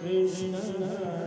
Krishna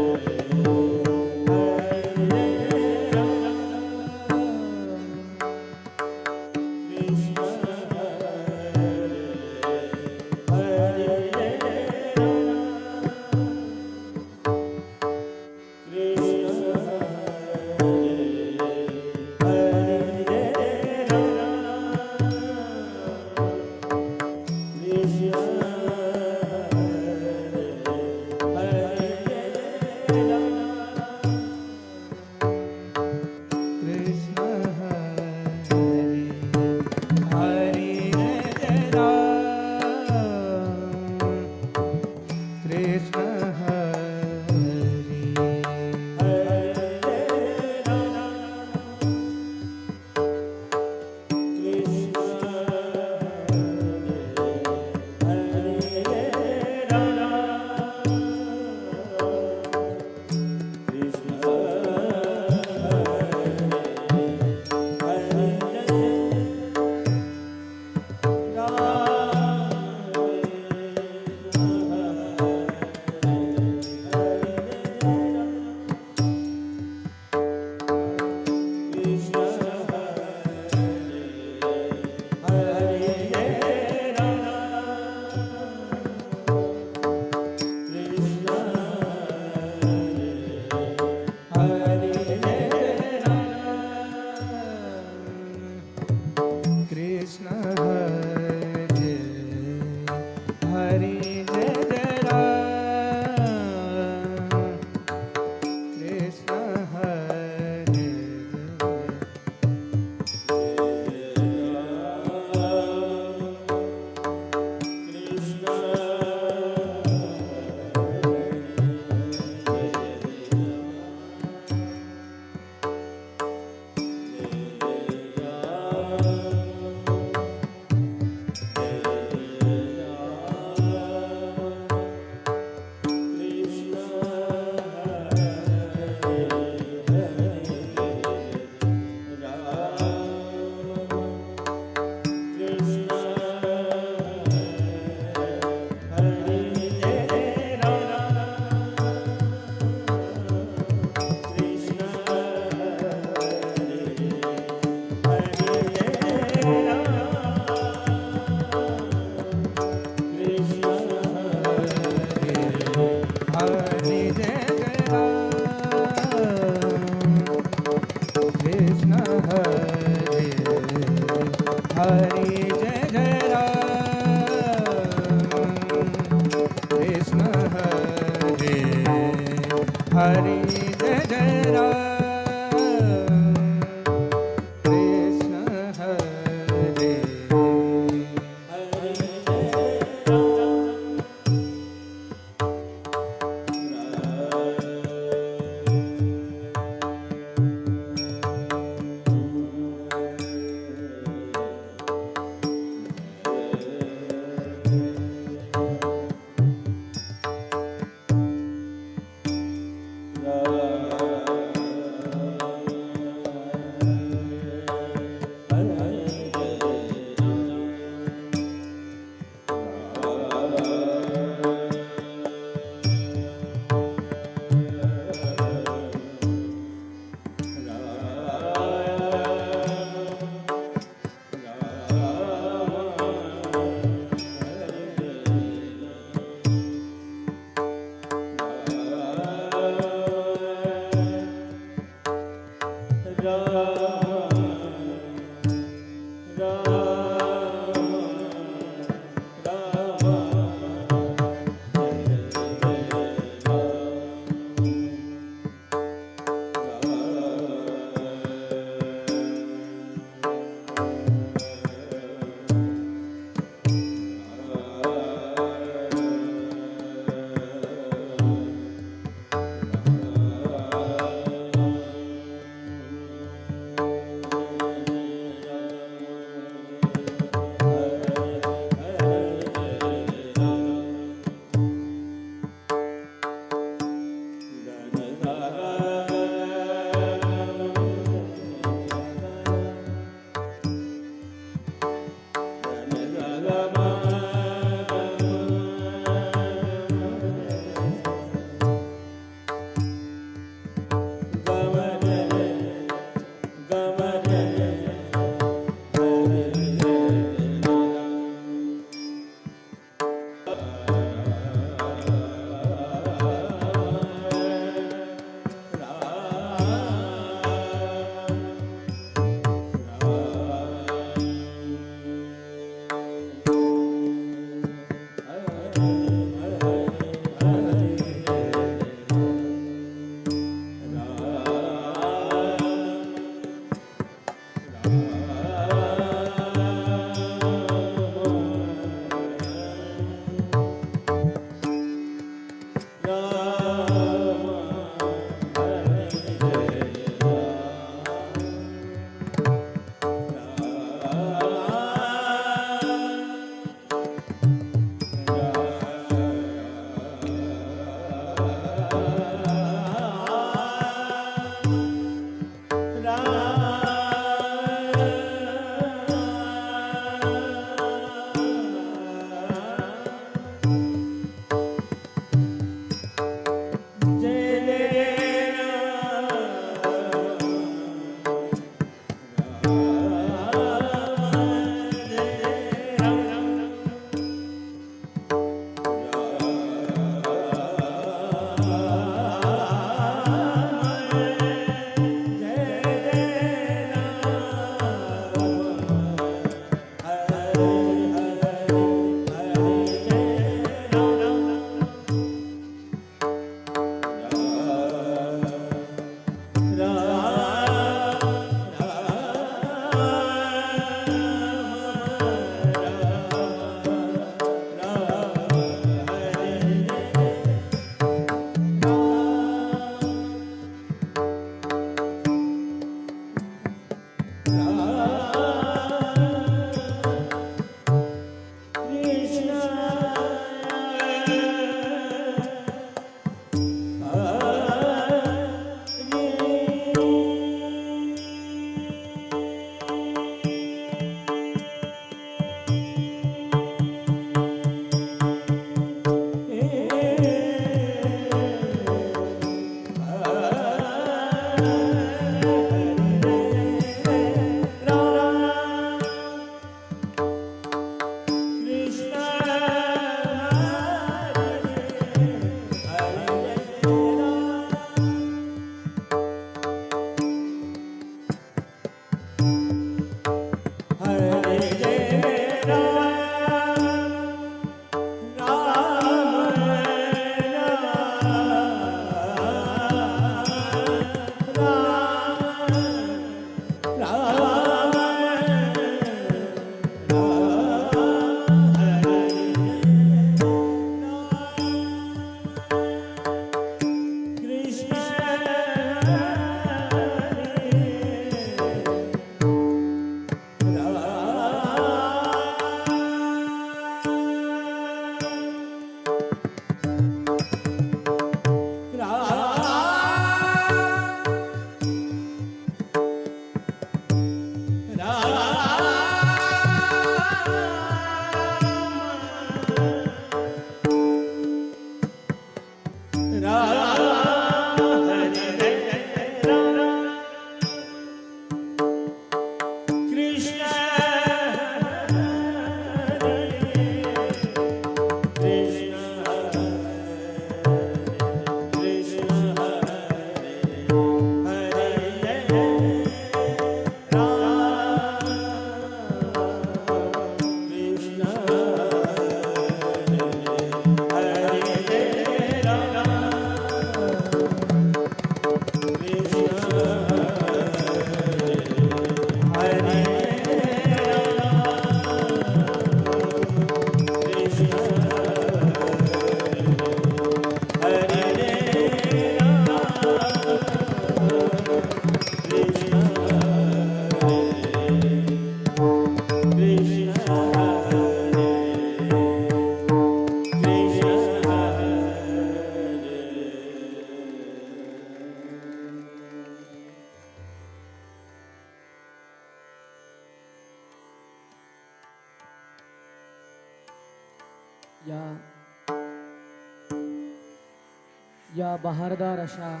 बहारदार अशा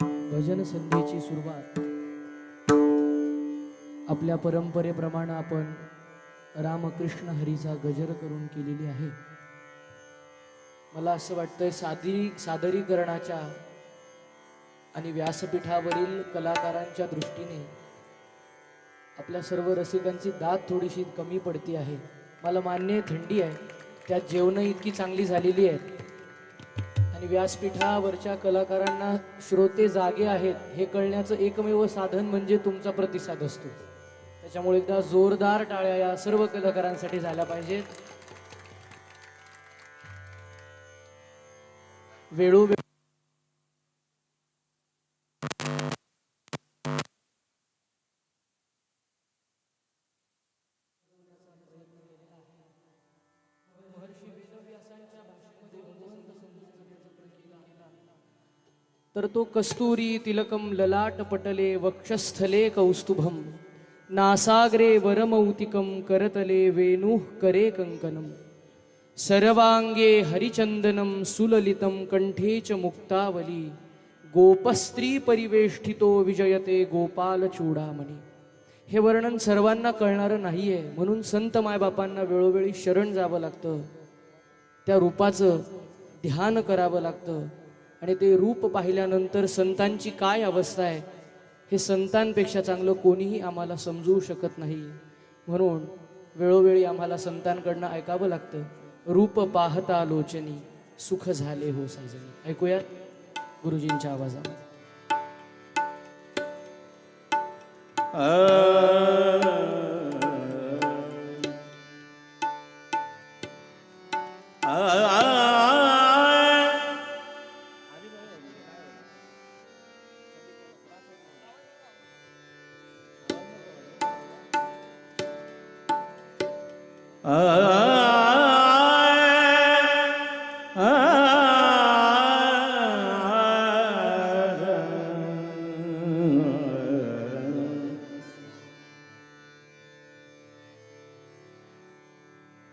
भजन संधीची सुरुवात. आपल्या परंपरेप्रमाणे आपण रामकृष्ण हरीचा गजर करून केलेली आहे. मला असं वाटतंय सादरी सादरीकरणाच्या आणि व्यासपीठावरील कलाकारांच्या दृष्टीने आपल्या सर्व रसिकांची दात थोडीशी कमी पडती आहे. मला मान्य आहे थंडी आहे. त्यात जेवणं इतकी चांगली झालेली आहेत. आणि व्यासपीठावरच्या कलाकारांना श्रोते जागे आहेत हे कळण्याचं एकमेव साधन म्हणजे तुमचा प्रतिसाद असतो. त्याच्यामुळे एकदा जोरदार टाळ्या या सर्व कलाकारांसाठी झाल्या पाहिजेत. वेळोवेळी तर तो कस्तुरी तिलकम ललाट पटले वक्षस्थले कौस्तुभम नासाग्रे वरमौतिकम करतले वेणुः करे कंकणम सर्वांगे हरिचंदनम सुललितम कंठे च मुक्तावली. गोपस्त्री परिवेष्टितो विजयते गोपालचूडामणी हे वर्णन सर्वांना कळणारं नाही आहे म्हणून संत मायबापांना वेळोवेळी शरण जावं लागतं. त्या रूपाचं ध्यान करावं लागतं. आणि ते रूप पाहिल्यानंतर संतांची काय अवस्था आहे हे संतांपेक्षा चांगलं कोणीही आम्हाला समजवू शकत नाही. म्हणून वेळोवेळी आम्हाला संतांकडनं ऐकावं लागतं रूप पाहता लोचनी सुख झाले हो साजनी. ऐकूयात गुरुजींच्या आवाजामध्ये.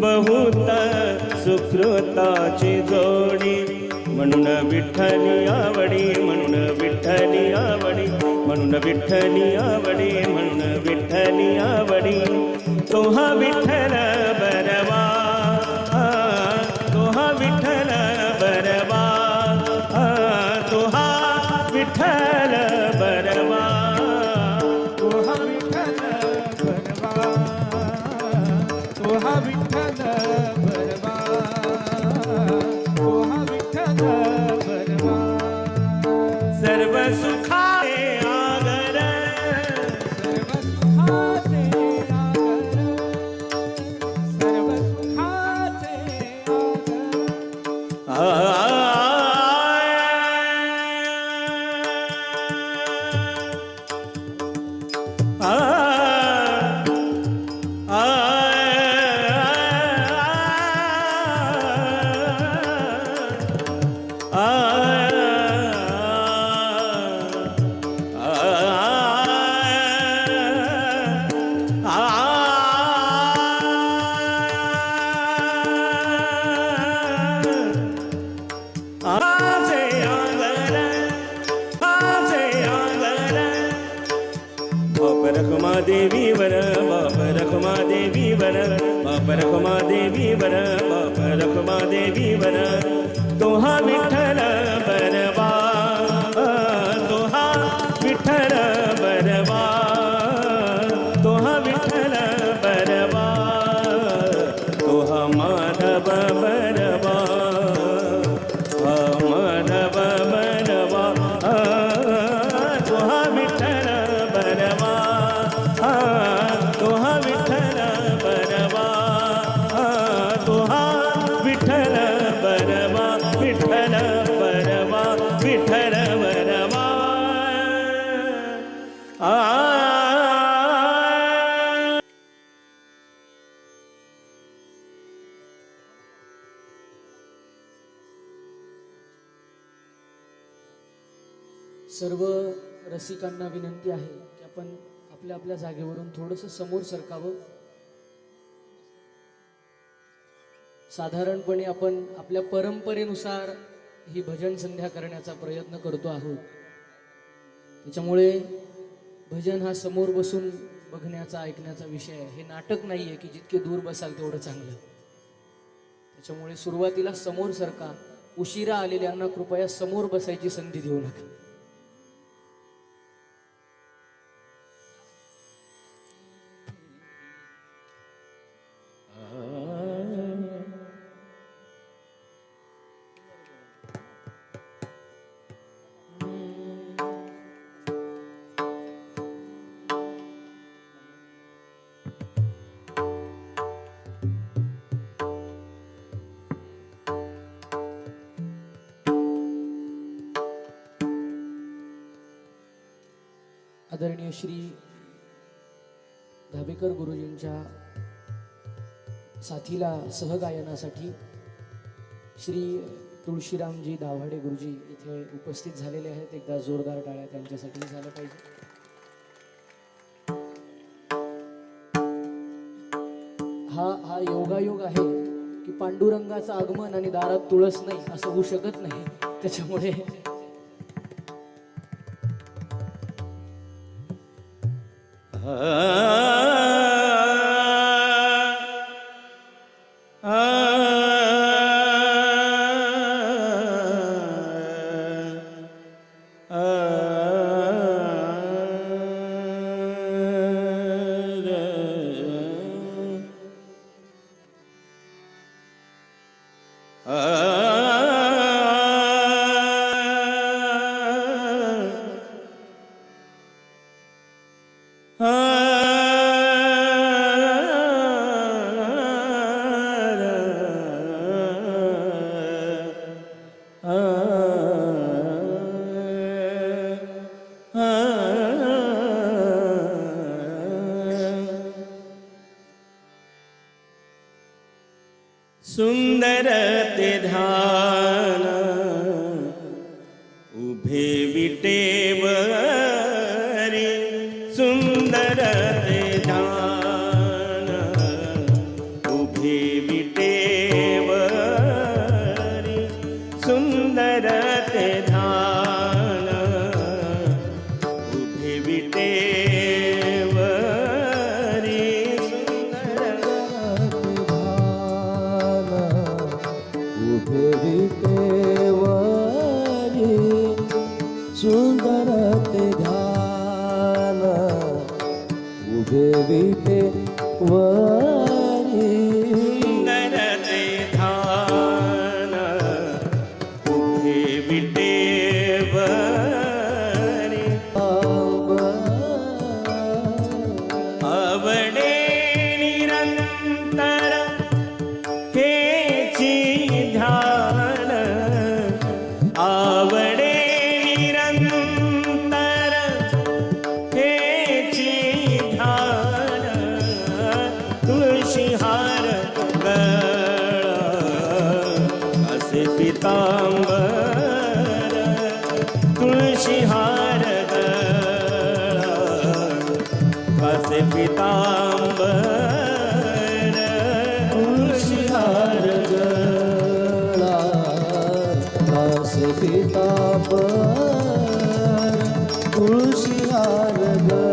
बहुत सुकृताची जोडी. म्हणून विठ्ठली आवडी म्हणून विठ्ठली आवडी म्हणून विठ्ठली आवडी म्हणून विठ्ठली आवडी. तोहा विठ्ठला रखुमा देवी वर बाप रखुमा देवी वर बाप रखुमा देवी वर बाप रखुमा देवी वर तोहा विठ्ठल सर्व रसिकांना विनंती आहे की आपण आपल्या आपल्या जागेवरून थोडंसं समोर सरकावं. साधारणपणे आपण आपल्या परंपरेनुसार ही भजन संध्या करण्याचा प्रयत्न करतो आहोत. त्याच्यामुळे भजन हा समोर बसून बघण्याचा ऐकण्याचा विषय आहे. हे नाटक नाही आहे की जितके दूर बसाल तेवढं चांगलं. त्याच्यामुळे सुरुवातीला समोर सरका उशिरा आलेल्यांना कृपया समोर बसायची संधी देऊ नका. श्री धाबेकर गुरुजींच्या साथीला सहगायनासाठी श्री तुळशीरामजी दाभाडे गुरुजी इथे उपस्थित झालेले आहेत. एकदा जोरदार टाळ्या त्यांच्यासाठी झालं पाहिजे. हा हा योगायोग आहे की पांडुरंगाचं आगमन आणि दारात तुळस नाही असं होऊ शकत नाही. त्याच्यामुळे सुंदर ते असे तुळशी हार